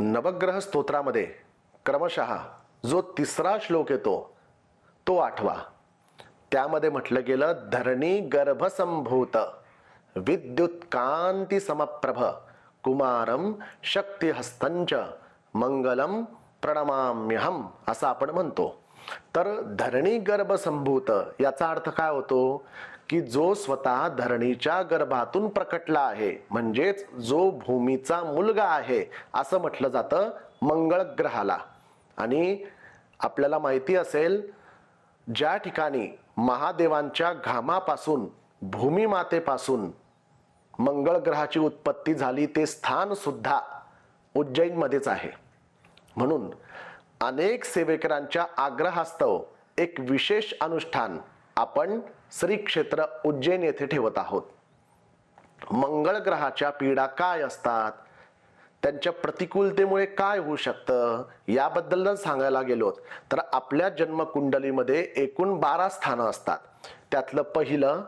नवग्रह स्तोत्रामध्ये क्रमशः जो तिसरा श्लोक येतो तो आठवा. त्यामध्ये म्हटलं गेलं धरणी गर्भसंभूत विद्युत कांती समप्रभ कुमारम शक्तिहस्तंच मंगलम प्रणमाम्यहम असं आपण म्हणतो. तर धरणी गर्भसंभूत याचा अर्थ काय होतो? की जो स्वतः धरणीच्या गर्भातून प्रकटला आहे म्हणजेच जो भूमीचा मुलगा आहे असं म्हटलं जातं मंगळ ग्रहाला. आणि आपल्याला माहिती असेल ज्या ठिकाणी महादेवांच्या घामापासून भूमीमातेपासून मंगळ ग्रहाची उत्पत्ती झाली ते स्थान सुद्धा उज्जैनमध्येच आहे. म्हणून अनेक सेवेकरांच्या आग्रहास्तव एक विशेष अनुष्ठान आपण श्री क्षेत्र उज्जैन येथे ठेवत आहोत. मंगळ ग्रहाच्या पीडा काय असतात? त्यांच्या प्रतिकूलतेमुळे काय होऊ शकतं? याबद्दल जर सांगायला गेलो तर आपल्या जन्मकुंडलीमध्ये एकूण बारा स्थानं असतात. त्यातलं पहिलं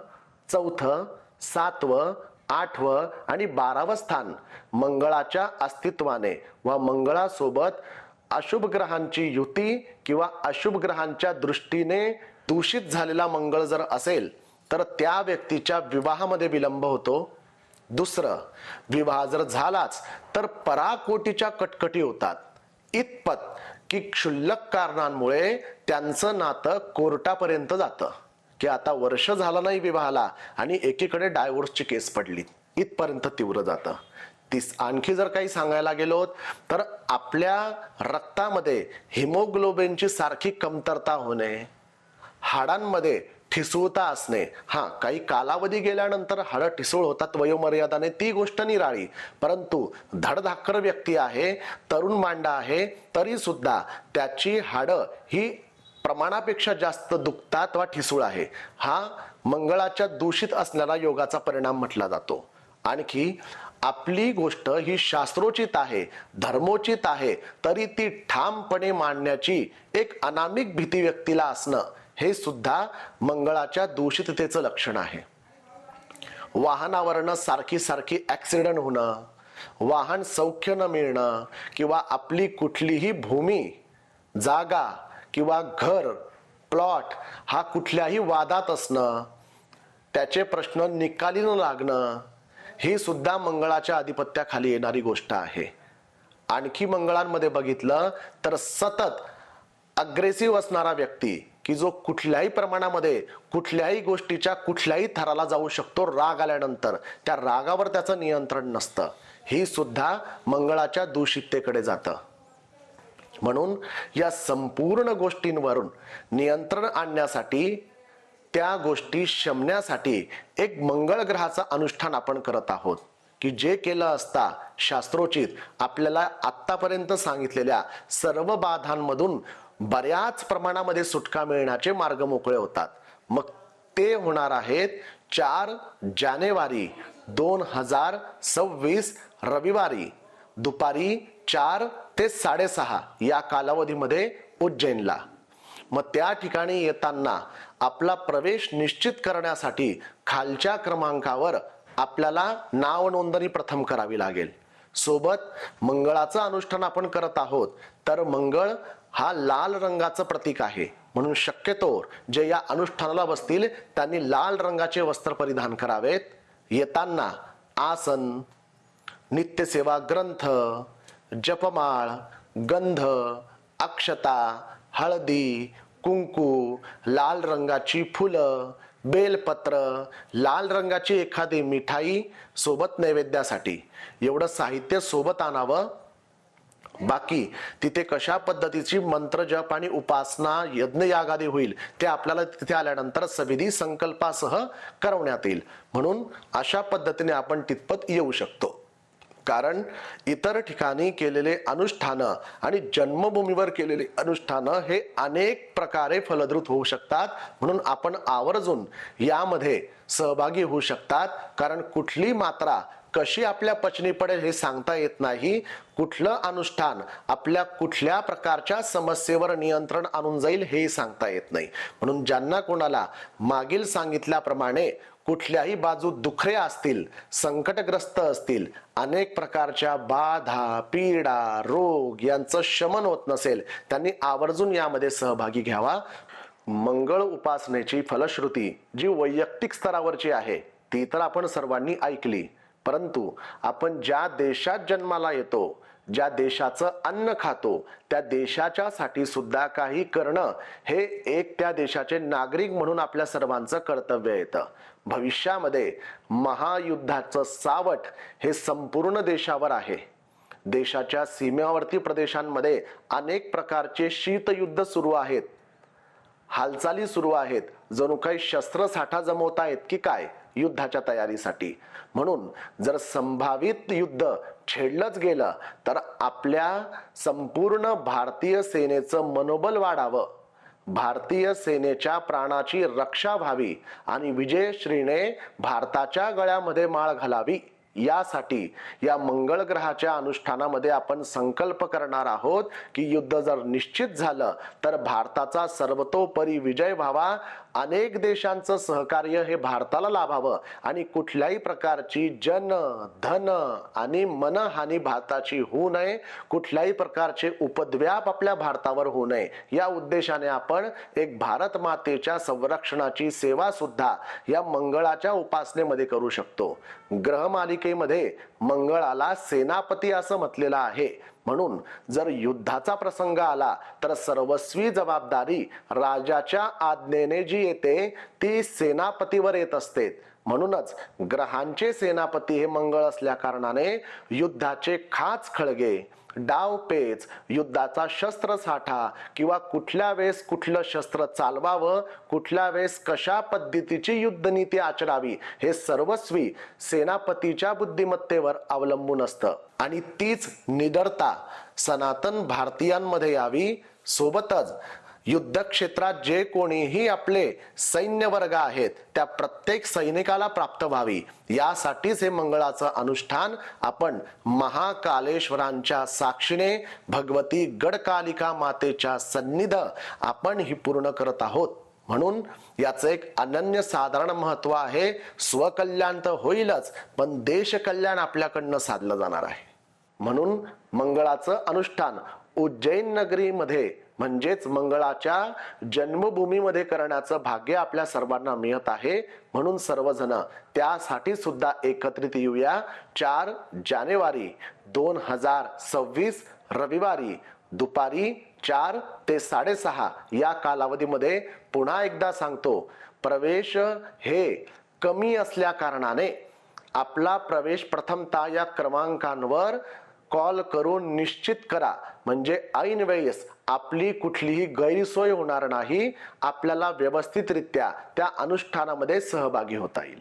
चौथं सातवं आठवं आणि बारावं स्थान मंगळाच्या अस्तित्वाने व मंगळासोबत अशुभ ग्रहांची युती किंवा अशुभ ग्रहांच्या दृष्टीने दूषित झालेला मंगळ जर असेल तर त्या व्यक्तीच्या विवाहामध्ये विलंब होतो. दुसरं विवाह जर झालाच तर पराकोटीच्या कटकटी होतात. इतपत की क्षुल्लक कारणांमुळे त्यांचं नातं कोर्टापर्यंत जातं. की आता वर्ष झालं नाही विवाहाला आणि एकीकडे डायव्होर्सची केस पडली. इथपर्यंत तीव्र जातं. तीस आणखी जर काही सांगायला गेलो तर आपल्या रक्तामध्ये हिमोग्लोबिनची सारखी कमतरता होणे हाडांमध्ये ठिसूळता असणे. हा काही कालावधी गेल्यानंतर हाडं ठिसूळ होतात वयोमर्यादाने ती गोष्ट निराळी. परंतु धडधाकर व्यक्ती आहे तरुण मांडा आहे तरी सुद्धा त्याची हाडं ही प्रमाणापेक्षा जास्त दुखतात वा ठिसूळ आहे. हा मंगळाच्या दूषित असणारा योगाचा परिणाम म्हटला जातो. आणखी आपली गोष्ट ही शास्त्रोचित आहे धर्मोचित आहे तरी ती ठामपणे मांडण्याची एक अनामिक भीती व्यक्तीला असणं हे सुद्धा मंगळाच्या दूषिततेचं लक्षण आहे. वाहनावरनं सारखी सारखी ॲक्सिडंट होणं वाहन सौख्य न मिळणं किंवा आपली कुठलीही भूमी जागा किंवा घर प्लॉट हा कुठल्याही वादात असणं त्याचे प्रश्न निकाली न लागणं ही सुद्धा मंगळाच्या आधिपत्याखाली येणारी गोष्ट आहे. आणखी मंगळांमध्ये बघितलं तर सतत अग्रेसिव्ह असणारा व्यक्ती की जो कुठल्याही प्रमाणामध्ये कुठल्याही गोष्टीच्या कुठल्याही थराला जाऊ शकतो राग आल्यानंतर. त्या रागावर त्याचं नियंत्रण नसतं. ही सुद्धा मंगळाच्या दूषिततेकडे जातं. म्हणून या संपूर्ण गोष्टींवरून नियंत्रण आणण्यासाठी त्या गोष्टी शमण्यासाठी एक मंगळ ग्रहाचं अनुष्ठान आपण करत आहोत. की जे केलं असता शास्त्रोचित आपल्याला आत्तापर्यंत सांगितलेल्या सर्व बाधांमधून बऱ्याच प्रमाणामध्ये सुटका मिळण्याचे मार्ग मोकळे होतात. मग ते होणार आहेत चार जानेवारी दोन हजार सव्वीस रविवारी. दुपारी चार ते साडेसहा या कालावधीमध्ये उज्जैनला. मग त्या ठिकाणी येताना आपला प्रवेश निश्चित करण्यासाठी खालच्या क्रमांकावर आपल्याला नाव नोंदणी प्रथम करावी लागेल. सोबत मंगळाचं अनुष्ठान आपण करत आहोत. तर मंगळ हा लाल रंगाचं प्रतीक आहे. म्हणून शक्यतोर जे या अनुष्ठानाला बसतील त्यांनी लाल रंगाचे वस्त्र परिधान करावेत. येताना आसन नित्यसेवा ग्रंथ जपमाळ गंध अक्षता हळदी कुंकू लाल रंगाची फुलं बेलपत्र लाल रंगाची एखादी मिठाई सोबत नैवेद्यासाठी. एवढं साहित्य सोबत आणावं. बाकी तिथे कशा पद्धतीची मंत्र जप आणि उपासना यज्ञ यागादी होईल ते आपल्याला तिथे आल्यानंतर सविधी संकल्पासह करवण्यात येईल. म्हणून अशा पद्धतीने आपण तिथपत येऊ शकतो. कारण इतर ठिकाणी केलेले अनुष्ठानं आणि जन्मभूमीवर केलेले अनुष्ठानं हे अनेक प्रकारे फलद्रुत होऊ शकतात. म्हणून आपण आवर्जून यामध्ये सहभागी होऊ शकतात. कारण कुठली मात्रा कशी आपल्या पचनी पडेल हे सांगता येत नाही. कुठलं अनुष्ठान आपल्या कुठल्या प्रकारच्या समस्येवर नियंत्रण आणून जाईल हे सांगता येत नाही. म्हणून ज्यांना कोणाला मागील सांगितल्याप्रमाणे कुठल्याही बाजू दुखरे असतील संकटग्रस्त असतील अनेक प्रकारच्या बाधा पीडा रोग यांचं शमन होत नसेल त्यांनी आवर्जून यामध्ये सहभागी घ्यावा. मंगळ उपासनेची फलश्रुती जी वैयक्तिक स्तरावरची आहे ती तर आपण सर्वांनी ऐकली. परंतु आपण ज्या देशात जन्माला येतो ज्या देशाचं अन्न खातो त्या देशाच्या साठी सुद्धा काही करणं हे एक त्या देशाचे नागरिक म्हणून आपल्या सर्वांचं कर्तव्य येतं. भविष्यामध्ये महायुद्धाचं सावट हे संपूर्ण देशावर आहे. देशाच्या सीमेवरती प्रदेशांमध्ये अनेक प्रकारचे शीतयुद्ध सुरू आहेत. हालचाली सुरू आहेत. जणू काही शस्त्रसाठा जमवत आहेत की काय? युद्धाच्या तयारीसाठी. म्हणून जर संभावित युद्ध छेडलंच गेलं तर आपल्या संपूर्ण भारतीय सेनेचं मनोबल वाढावं. भारतीय सेनेच्या प्राणाची रक्षा व्हावी आणि विजयश्रीने भारताच्या गळ्यामध्ये माळ घालावी. यासाठी या मंगळ ग्रहाच्या अनुष्ठानामध्ये आपण संकल्प करणार आहोत की युद्ध जर निश्चित झालं तर भारताचा सर्वतोपरी विजय व्हावा अनेक देशांचं सहकार्य हे भारताला लाभावं आणि कुठल्याही प्रकारची जन धन आणि मनहानी भारताची होऊ नये कुठल्याही प्रकारचे उपद्व्याप आपल्या भारतावर होऊ नये. या उद्देशाने आपण एक भारत मातेच्या संरक्षणाची सेवा सुद्धा या मंगळाच्या उपासनेमध्ये करू शकतो. ग्रह मालिकेमध्ये मंगळाला सेनापती असं म्हटलेलं आहे. म्हणून जर युद्धाचा प्रसंग आला तर सर्वस्वी जबाबदारी राजाच्या आज्ञेने जी येते ती सेनापतीवर येत असते. म्हणूनच ग्रहांचे सेनापती हे मंगळ असल्या कारणाने युद्धाचे खाच खळगे. डाव पेच युद्धाचा शस्त्र साठा किंवा कुठल्या वेळेस कुठलं शस्त्र चालवावं कुठल्या वेळेस कशा पद्धतीची युद्धनीती आचरावी हे सर्वस्वी सेनापतीच्या बुद्धिमत्तेवर अवलंबून असतं. आणि तीच निडरता सनातन भारतीयांमध्ये यावी. सोबतच युद्धक्षेत्रात जे कोणीही आपले सैन्य वर्ग आहेत त्या प्रत्येक सैनिकाला प्राप्त व्हावी. यासाठीच हे मंगळाचं अनुष्ठान आपण महाकालेश्वरांच्या साक्षीने भगवती गडकालिका मातेच्या सन्निध आपण ही पूर्ण करत आहोत. म्हणून याचं एक अनन्य साधारण महत्त्व आहे स्वकल्याण तर होईलच पण देश कल्याण आपल्याकडनं साधलं जाणार आहे. म्हणून मंगळाचं अनुष्ठान उज्जैन नगरीमध्ये म्हणजेच मंगळाच्या जन्मभूमीमध्ये करण्याचं भाग्य आपल्या सर्वांना मिळत आहे. म्हणून सर्वजण त्यासाठी सुद्धा एकत्रित येऊया. चार जानेवारी दोन हजार सव्वीस रविवारी दुपारी चार ते साडेसहा या कालावधीमध्ये पुन्हा एकदा सांगतो प्रवेश हे कमी असल्या कारणाने आपला प्रवेश प्रथमतः या क्रमांकांवर कॉल करून निश्चित करा. म्हणजे ऐन वेळेस आपली कुठलीही गैरसोय होणार नाही आपल्याला व्यवस्थितरित्या त्या अनुष्ठानामध्ये सहभागी होता येईल.